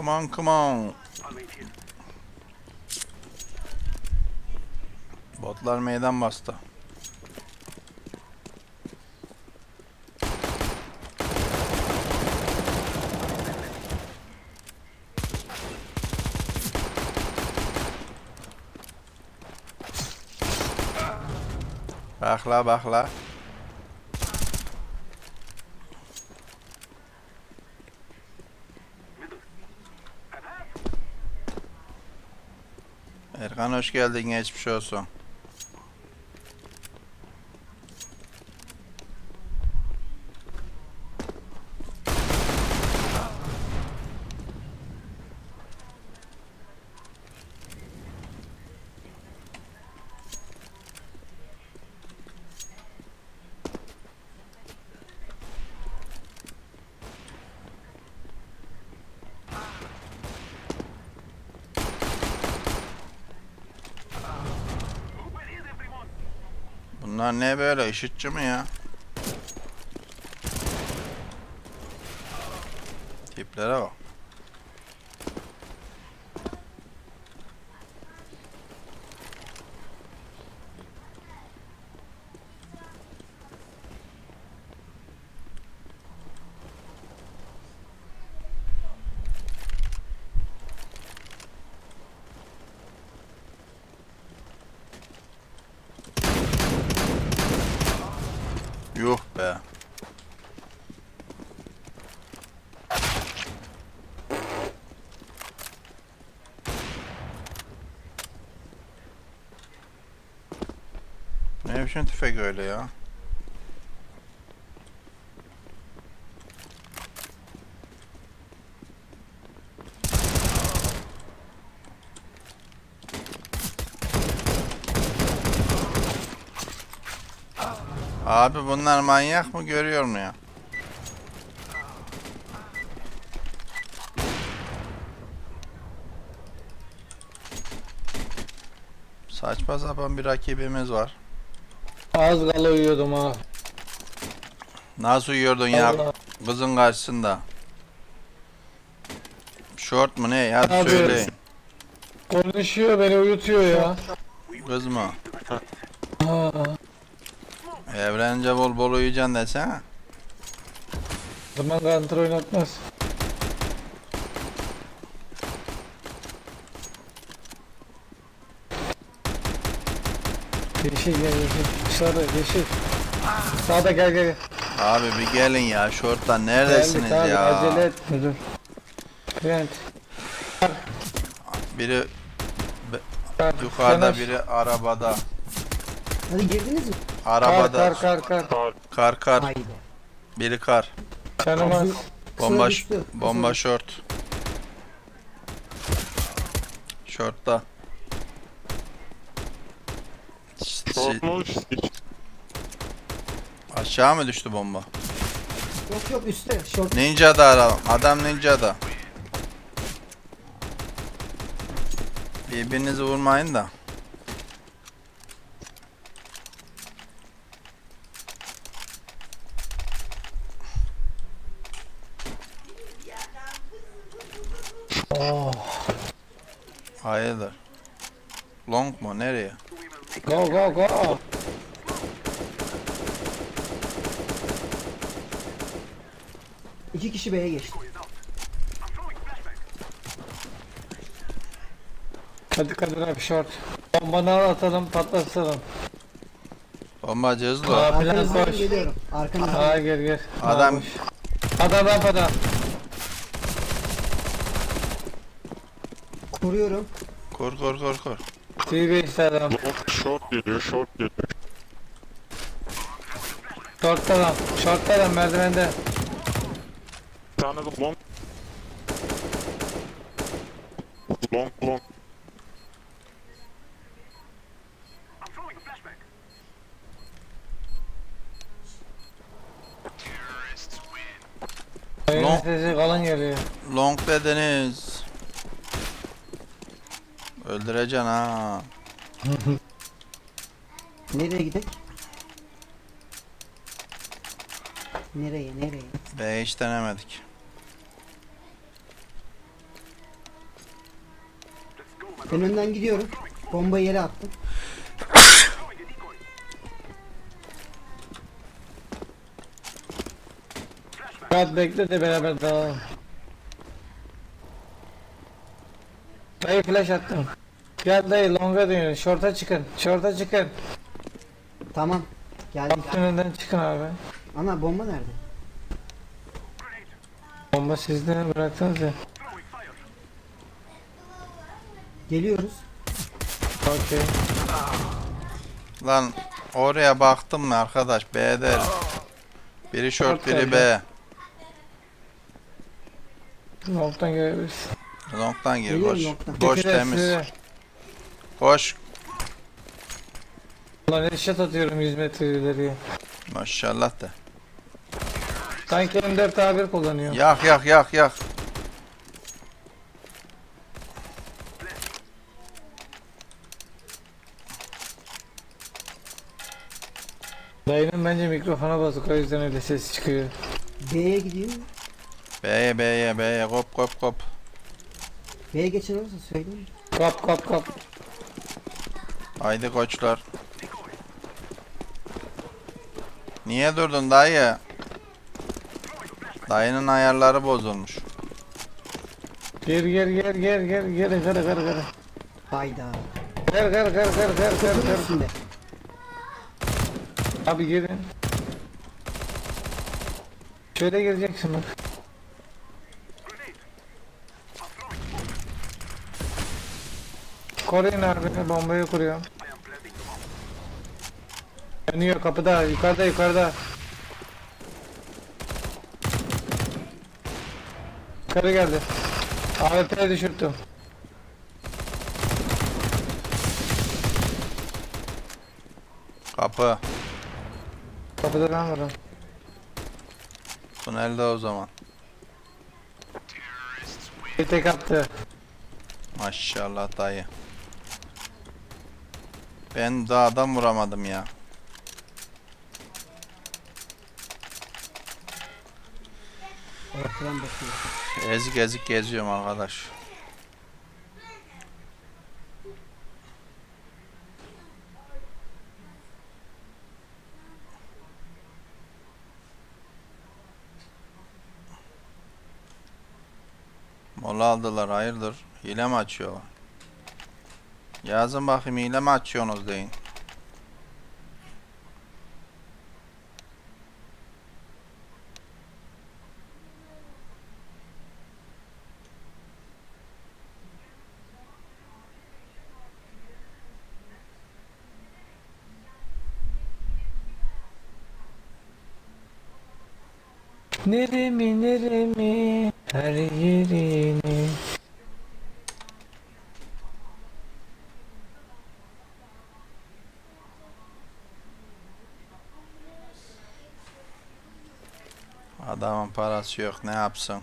Come on, come on. Botlar meydan bastı. Bak la bak la. Erkan hoş geldin geçmiş olsun. Bunlar ne böyle ışıtçı mı ya? Tiplere bak. Yuh be. Ne biçim tüfek öyle ya? Abi bunlar manyak mı görüyor mu ya? Saçma sapan bir rakibimiz var. Az kala uyuyordum ha. Nasıl uyuyordun ya Allah. kızın karşısında? Short mu ne? Hadi Abi. söyleyin. Konuşuyor beni uyutuyor ya. Kız mı? Ha. Evlenince bol bol uyuyacaksın desene. Zaman counter oynatmaz. Yeşil gel yeşil. Dışarıda yeşil. Sağda gel gel. gel. Abi bir gelin ya Geldik neredesiniz abi, ya? Acele etme dur. Trent. Biri Kar, yukarıda yanaş. biri arabada. Hadi girdiniz mi? Kar Arabada. kar kar kar. Kar kar. Haydi. Biri kar. Tanımaz. Bomba Kısa düştü. bomba short. Short'ta. Korkmuş. aşağı mı düştü bomba? Yok yok üstte. Short. Ninja'da adam. Adam ninja'da. Birbirinizi vurmayın da. Oh. Hayırdır? Long mu? Nereye? Go go go. İki kişi B'ye geçti. Hadi Kadir abi short. Bombanı al atalım patlatalım. Bombacı hızlı. ol. Plan Arkanızdan koş. geliyorum. Arkanızdan. Aa gel gel. Adam-. Adam rampada. Kuruyorum. Kur kur kur kur. T-Base adam. Long short geliyor, short geliyor. Short'ta adam. Short'ta adam merdivende. Bir tane de long. Long long. Oyunun Long- sesi kalın geliyor. Long dediniz. Öldüreceksin ha. Nereye gidek? Nereye nereye? B hiç denemedik. Ben önden gidiyorum. Bombayı yere attım. Murat bekle de beraber dalalım. Dayı flash attım. Gel dayı longa dönüyor. Short'a çıkın. Short'a çıkın. Tamam. Geldik. Kapının önünden çıkın abi. Ana bomba nerede? Bomba sizde bıraktınız ya. Geliyoruz. Okey. Lan oraya baktım mı arkadaş B'de. Biri short biri B. Long'dan görebiliriz. Long'dan gir Geliyorum boş. long'dan. Boş temiz. size. Koş. Ulan headshot atıyorum 100 metre ileriye. Maşallah da. Sanki M4 A1 kullanıyor. Yak yak yak yak. Dayının bence mikrofona bozuk o yüzden öyle ses çıkıyor. B'ye gidiyor. B'ye B'ye B'ye kop kop kop. B'ye geçen olursa söyleyin. Kap kap kap. Haydi koçlar. Niye durdun dayı? Dayının ayarları bozulmuş. Gel gel gel gel gel gel gel gel gel. Hayda. Gel gel gel gel gel gel gel. Abi gelin. Şöyle gireceksin bak. Koruyun abi bombayı kuruyorum. Yanıyor kapıda yukarıda yukarıda. Yukarı geldi. AWP'ye düşürttüm. Kapı. Kapıda ben varım. Tünelde o zaman. Bir tek attı. Maşallah dayı. Ben daha adam vuramadım ya. Ezik ezik geziyorum arkadaş. Mola aldılar hayırdır? Hile mi açıyorlar? Yazın bakayım hile mi açıyorsunuz deyin. Neremi neremi her yerini Adamın parası yok ne yapsın?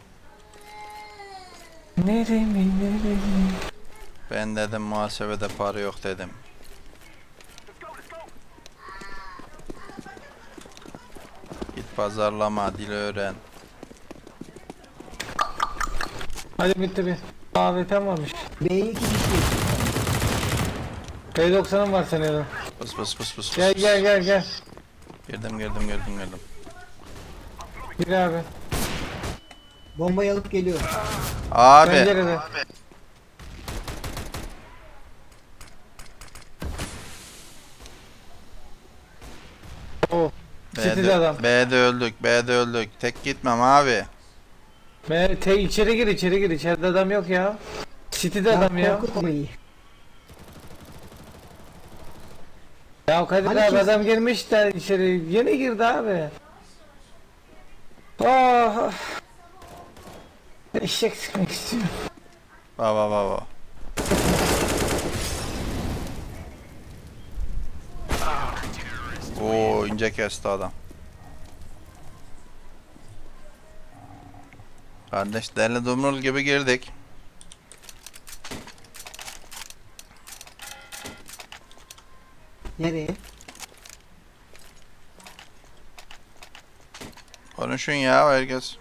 Neremi neremi Ben dedim muhasebede para yok dedim. Git pazarlama, dil öğren. Hadi bitti bir AWP'm varmış B'ye iki kişi geçti. P90'ım var de. Pıs pıs pıs pıs. Gel gel gel gel Girdim girdim girdim girdim. Gir abi. Bombayı alıp geliyor. Abi. Pencerede O City'de B'de, adam. B'de öldük B'de öldük. Tek gitmem abi. Me te içeri gir içeri gir. İçeride adam yok ya. City'de adam ya. Korkutmayı. Ya Kadir Hani abi adam girmiş de içeri. Yeni girdi abi Oh Eşek sıkmak istiyorum Baba baba. Oo ince kesti adam. Kardeş deli dumrul gibi girdik. Nereye? Konuşun ya herkes.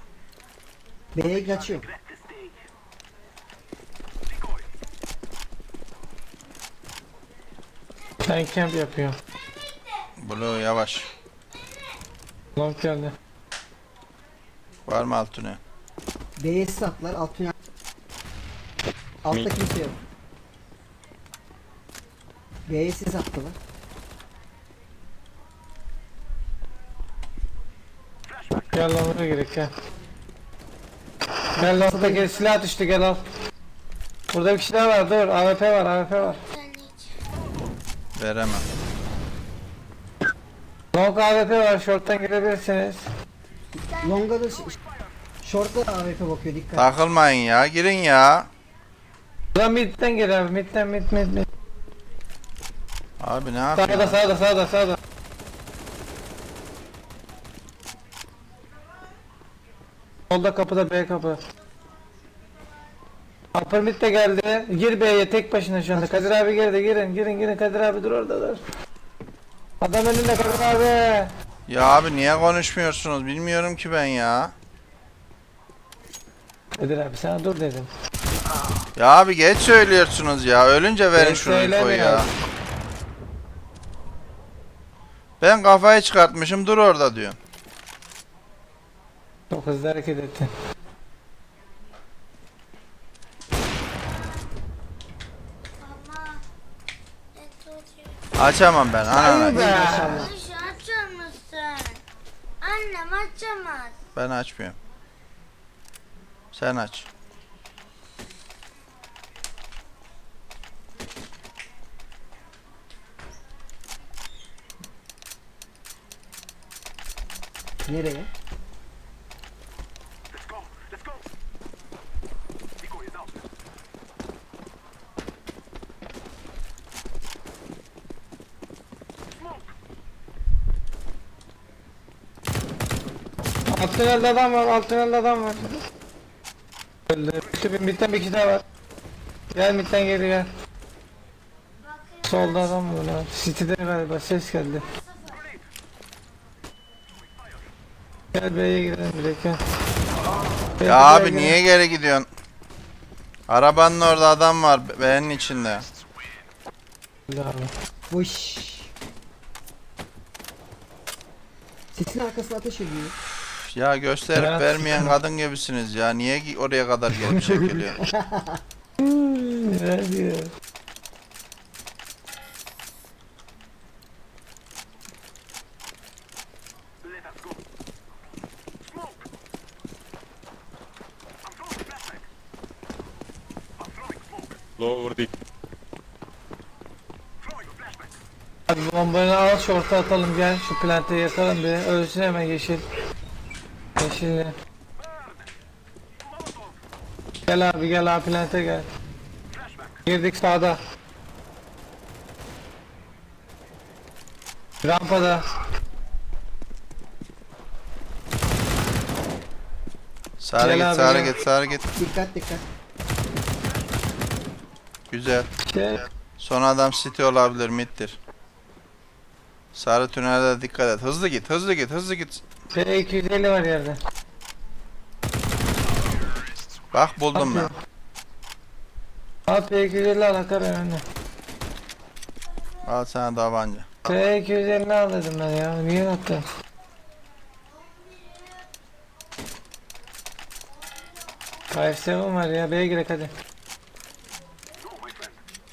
B'ye kaçıyor. Ben camp yapıyorum. Blue yavaş. Long geldi. Var mı alt tünel? B'ye sattılar. Alt tünel. Altta kimse yok. B'ye siz attılar. Gel long'a gerek gel. Gel long'da gel silah düştü gel al. Burada bir şeyler var dur AWP var AWP var. Veremem. Long AWP var short'tan girebilirsiniz. Longa da Short'ta AWP bakıyor dikkat. Takılmayın ya. Girin ya. Buradan midden gir abi midden mid mid mid. Abi ne Sağda yapıyorsun? sağda sağda sağda. Solda kapıda B kapı. Upper mid de geldi. Gir B'ye tek başına şu anda. Kadir abi girdi girin girin girin Kadir abi dur orada dur. Adam önünde Kadir abi. Ya abi niye konuşmuyorsunuz? Bilmiyorum ki ben ya. Kadir abi sana dur dedim. Ya abi geç söylüyorsunuz ya. Ölünce verin Ben şunu infoyu ya. söylemiyorum. Ben kafayı çıkartmışım dur orada diyorsun. Çok hızlı hareket tutuyor? Açamam ben. Ay be. Annem açamaz. Ben açmıyorum. Sen aç. Nereye? Alt tünelde adam var alt tünelde adam var. Öldü. Bir midden bir daha var. Gel midden geri gel. Solda adam var lan. City'de galiba ses geldi. Gel B'ye girelim direkt gel. Ya abi niye geri gidiyorsun? Arabanın orada adam var beğenin içinde. Abi. Boş. Sesin arkasına ateş ediyor. Ya gösterip Evet. vermeyen kadın gibisiniz ya. Niye oraya kadar gelip çekiliyorsun? Ne diyor? Lower dik. Hadi bombayı al şorta atalım gel şu plante yakalım bir ölsün hemen yeşil. Yeşilli. Gel abi gel abi plante gel. Girdik sağda. Rampada. Sarı Gel git abi, sarı gel. git sarı git. Dikkat dikkat. Güzel. Son adam city olabilir middir. Sarı tünelde dikkat et. Hızlı git hızlı git hızlı git. P250 var yerde. Bak buldum ben. Al P250 al akar önüne. Al sana tabanca. P250 al dedim ben ya. Niye attın? Five var ya B'ye girek hadi.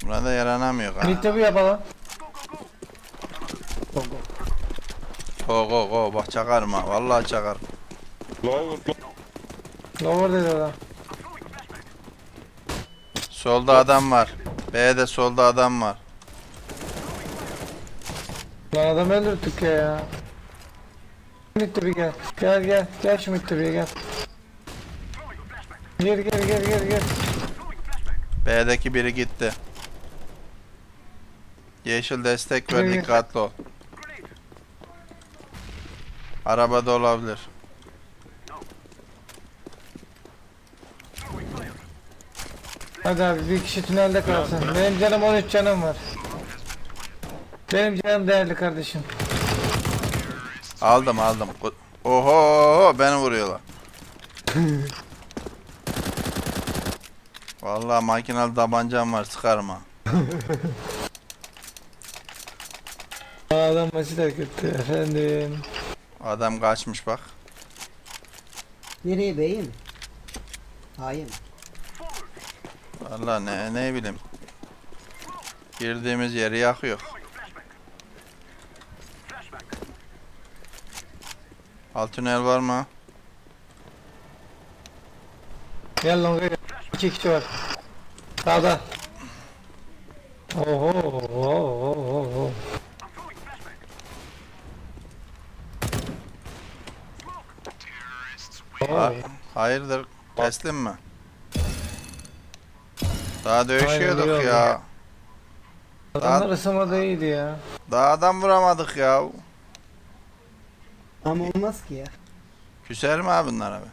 Burada yaranamıyor ha. Mid'de bu yapalım. Go go go bak çakarım ha. Vallahi çakar. Lower, lower. Lower dedi adam. Solda adam var. B'de solda adam var. Lan adam öldürdük ya ya. Mid'de bir gel. Gel gel. Gel şu bir gel. Gir gir gir gir gir. B'deki biri gitti. Yeşil destek ver Evet. dikkatli ol. Arabada olabilir. Hadi abi bir kişi tünelde kalsın. Benim canım 13 canım var. Benim canım değerli kardeşim. Aldım aldım. Oho beni vuruyorlar. Vallahi makinalı tabancam var sıkarım ha. Adam maçı da kötü efendim. Adam kaçmış bak. Nereye beyim? Hayır. Valla ne ne bileyim. Girdiğimiz yeri yakıyor. Alt tünel var mı? Gel longa gel. İki kişi var. Sağda. Oho oho oho oho. Ha- hayırdır? Teslim mi? Daha dövüşüyorduk ya. Adamlar ısınmada iyiydi ya. Daha adam vuramadık ya. Ama olmaz ki ya. Küser mi abi bunlara be?